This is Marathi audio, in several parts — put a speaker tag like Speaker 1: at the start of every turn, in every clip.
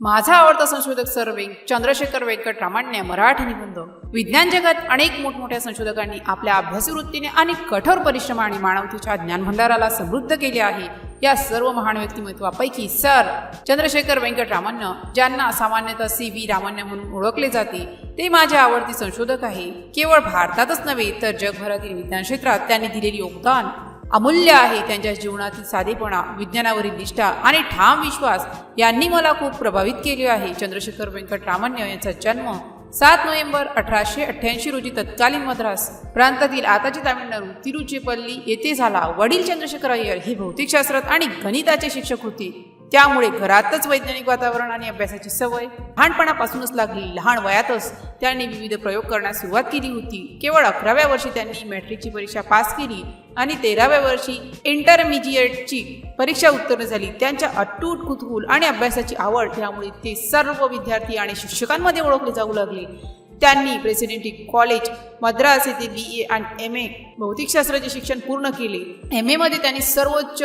Speaker 1: माझा आवडता संशोधक सर वेंक चंद्रशेखर वेंकट रामाण्य मराठी निबंध. विज्ञान जगात अनेक मोठमोठ्या संशोधकांनी आपल्या अभ्यासू वृत्तीने आणि कठोर परिश्रमाने मानवतेच्या ज्ञान भंडाराला समृद्ध केले आहे. या सर्व महान व्यक्तिमत्वापैकी सर चंद्रशेखर वेंकट रामान्य ज्यांना सामान्यतः सी व्ही रामान्य म्हणून ओळखले जाते ते माझे आवडते संशोधक आहे. केवळ भारतातच नव्हे तर जगभरातील विज्ञान क्षेत्रात त्यांनी दिलेले योगदान अमूल्य आहे त्यांच्या जीवनातील साधेपणा विज्ञानावरील निष्ठा आणि ठाम विश्वास यांनी मला खूप प्रभावित केले आहे. चंद्रशेखर व्यंकटरामण्य यांचा जन्म सात नोव्हेंबर अठराशे अठ्ठ्याऐंशी रोजी तत्कालीन मद्रास प्रांतातील आताचे तामिळनाडू तिरुचिपल्ली येथे झाला. वडील चंद्रशेखर अय्यर हे भौतिकशास्त्रात आणि गणिताचे शिक्षक होते. त्यामुळे घरातच वैज्ञानिक वातावरण आणि अभ्यासाची सवय लहानपणापासूनच लागली लहान वयातच त्यांनी विविध प्रयोग करण्यास सुरुवात केली होती. केवळ अकराव्या वर्षी त्यांनी मॅट्रिकची परीक्षा पास केली आणि तेराव्या वर्षी इंटरमिजिएटची परीक्षा उत्तीर्ण झाली. त्यांच्या अटूट कुतूहल आणि अभ्यासाची आवड यामुळे ते सर्व विद्यार्थी आणि शिक्षकांमध्ये ओळखले जाऊ लागले. त्यांनी प्रेसिडेंटी कॉलेज मद्रास येथे बी ए आणि एम ए भौतिकशास्त्राचे शिक्षण पूर्ण केले. एममध्ये त्यांनी सर्वोच्च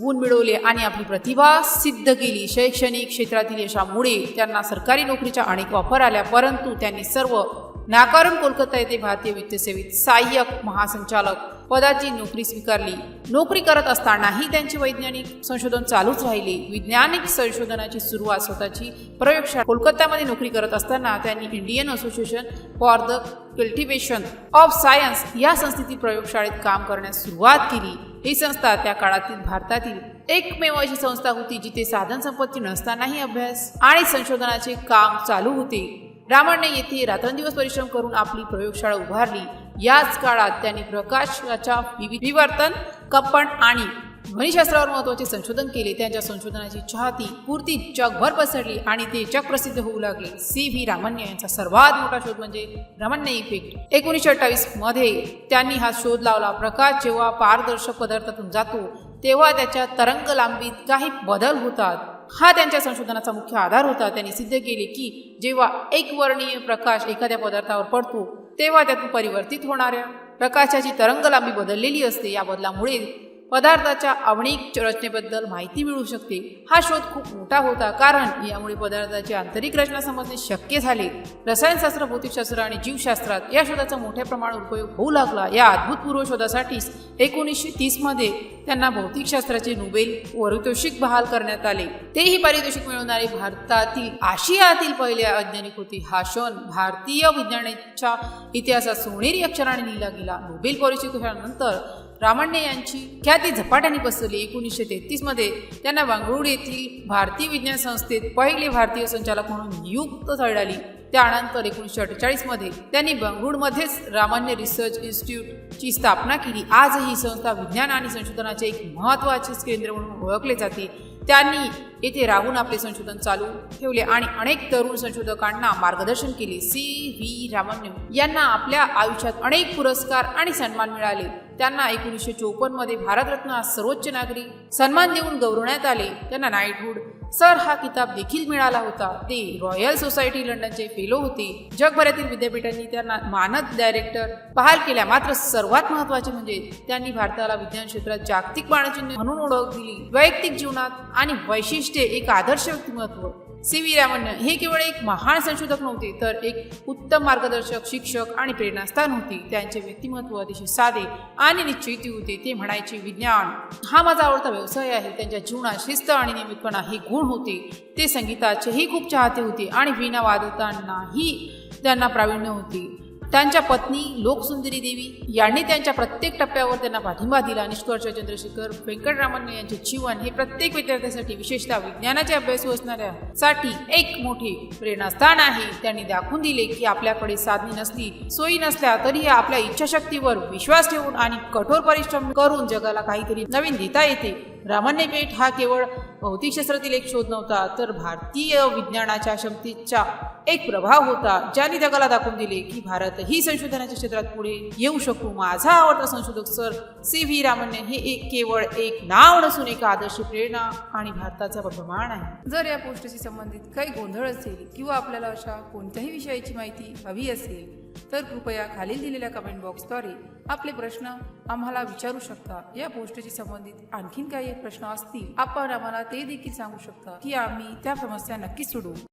Speaker 1: गुण मिळवले आणि आपली प्रतिभा सिद्ध केली. शैक्षणिक क्षेत्रातील यशामुळे त्यांना सरकारी नोकरीच्या अनेक ऑफर आल्या. परंतु त्यांनी सर्व नाकारून कोलकाता येथे भारतीय वित्त सेवेत सहाय्यक महासंचालक पदाची नोकरी स्वीकारली. नोकरी करत असतानाही त्यांचे वैज्ञानिक संशोधन चालूच राहिले. वैज्ञानिक संशोधनाची सुरुवात स्वतःची प्रयोगशाळा कोलकात्यामध्ये नोकरी करत असताना त्यांनी Indian association for the cultivation of science या संस्थेतील प्रयोगशाळेत काम करण्यास सुरुवात केली. ही संस्था त्या काळातील भारतातील एकमेव अशी संस्था होती जिथे साधन संपत्ती नसतानाही अभ्यास आणि संशोधनाचे काम चालू होते. रामाने येथे रात्रंदिवस परिश्रम करून आपली प्रयोगशाळा उभारली. याच काळात त्यांनी प्रकाशाच्या विवर्तन कपण आणि ध्वनिशास्त्रावर महत्त्वाचे संशोधन केले. त्यांच्या संशोधनाची चाहती पूर्ती जगभर पसरली आणि ते जगप्रसिद्ध होऊ लागले. सी व्ही रामण्य यांचा सर्वात मोठा शोध म्हणजे रामण्य इफेक्ट एकोणीसशे अठ्ठावीसमध्ये त्यांनी हा शोध लावला. प्रकाश जेव्हा पारदर्शक पदार्थातून जातो तेव्हा त्याच्या तरंग लांबीत काही बदल होतात. हा त्यांच्या संशोधनाचा मुख्य आधार होता. त्यांनी सिद्ध केले की जेव्हा एकवर्णीय प्रकाश एखाद्या पदार्थावर पडतो तेव्हा त्यातून परिवर्तित होणाऱ्या प्रकाशाची तरंगलांबी बदललेली असते. या बदलामुळे पदार्थाच्या आवणिक रचनेबद्दल माहिती मिळू शकते. हा शोध खूप मोठा होता कारण यामुळे पदार्थाची आंतरिक रचना समजणे शक्य झाले. रसायनशास्त्र भौतिकशास्त्र आणि जीवशास्त्रात या शोधाचा मोठ्या प्रमाणात उपयोग होऊ लागला. या अद्भुतपूर्व शोधासाठीच एकोणीसशे तीसमध्ये त्यांना भौतिकशास्त्राचे नोबेल पारितोषिक बहाल करण्यात आले. तेही पारितोषिक मिळवणारे भारतातील आशियातील पहिले वैज्ञानिक होते. हा क्षण भारतीय विज्ञानाच्या इतिहासात सोनेरी अक्षराने लिहिला गेला. नोबेल पारितोषिकानंतर रामाण्य यांची ख्याती झपाट्याने पसरली. एकोणीसशे तेहतीसमध्ये त्यांना बंगळुरू येथील भारतीय विज्ञान संस्थेत पहिले भारतीय संचालक म्हणून नियुक्त झाली. त्यानंतर एकोणीसशे अठ्ठेचाळीसमध्ये त्यांनी बंगळुरूमध्येच रामान्य रिसर्च इन्स्टिट्यूटची स्थापना केली. आज ही संस्था विज्ञान आणि संशोधनाचे एक महत्त्वाचे केंद्र म्हणून ओळखले जाते. त्यांनी येथे राहून आपले संशोधन चालू ठेवले आणि अनेक तरुण संशोधकांना मार्गदर्शन केले. सी. व्ही. रामान्य यांना आपल्या आयुष्यात अनेक पुरस्कार आणि सन्मान मिळाले. त्यांना एकोणीसशे चोपन्नमध्ये भारतरत्न सर्वोच्च नागरी सन्मान देऊन गौरवण्यात आले. त्यांना नाईटहुड सर हा किताब देखील मिळाला होता. ते रॉयल सोसायटी लंडनचे फेलो होते. जगभरातील विद्यापीठांनी त्यांना मानद डायरेक्टर बहाल केल्या. मात्र सर्वात महत्त्वाचे म्हणजे त्यांनी भारताला विज्ञान क्षेत्रात जागतिक मानचिन्ह म्हणून ओळख दिली. वैयक्तिक जीवनात आणि वैशिष्ट्ये एक आदर्श व्यक्तिमत्व. सी व्ही रामण्य हे केवळ एक महान संशोधक नव्हते तर एक उत्तम मार्गदर्शक शिक्षक आणि प्रेरणास्थान होते. त्यांचे व्यक्तिमत्व अतिशय साधे आणि निश्चिती होते ते म्हणायचे विज्ञान हा माझा आवडता व्यवसाय आहे. त्यांच्या जीवनात शिस्त आणि नियमितपणा हे गुण होते. ते संगीताचेही खूप चाहते होते आणि वीणा वादतानाही त्यांना प्रावीण्य होते. त्यांच्या पत्नी लोकसुंदरी देवी यांनी त्यांच्या प्रत्येक टप्प्यावर त्यांना पाठिंबा दिला. निष्कर्ष चंद्रशेखर व्यंकटरामन यांचे जीवन हे प्रत्येक विद्यार्थ्यासाठी विशेषतः विज्ञानाचे अभ्यासू असणाऱ्या साठी एक मोठे प्रेरणास्थान आहे. त्यांनी दाखवून दिले की आपल्याकडे साधने नसली सोयी नसल्या तरी आपल्या इच्छाशक्तीवर विश्वास ठेवून आणि कठोर परिश्रम करून जगाला काहीतरी नवीन देता येते. रामान्य पेठ हा केवळ भौतिकशास्त्रातील एक शोध नव्हता तर भारतीय विज्ञानाच्या क्षमतेचा एक प्रभाव होता ज्यांनी जगाला दाखवून दिले की भारतही संशोधनाच्या क्षेत्रात पुढे येऊ शकतो माझा आवडता संशोधक सर सी व्ही रामण्य हे एक केवळ एक नाव नसून एक आदर्श प्रेरणा आणि भारताचा अभिमान आहे.
Speaker 2: जर या पोस्टशी संबंधित काही गोंधळ असेल किंवा आपल्याला अशा कोणत्याही विषयाची माहिती हवी असेल तर कृपया खालील दिलेल्या कमेंट बॉक्सद्वारे आपले प्रश्न आम्हाला विचारू शकता. या पोस्टशी संबंधित आणखीन काही प्रश्न असतील आपण आम्हाला ते देखील सांगू शकता की आम्ही त्या समस्या नक्कीच सोडवू.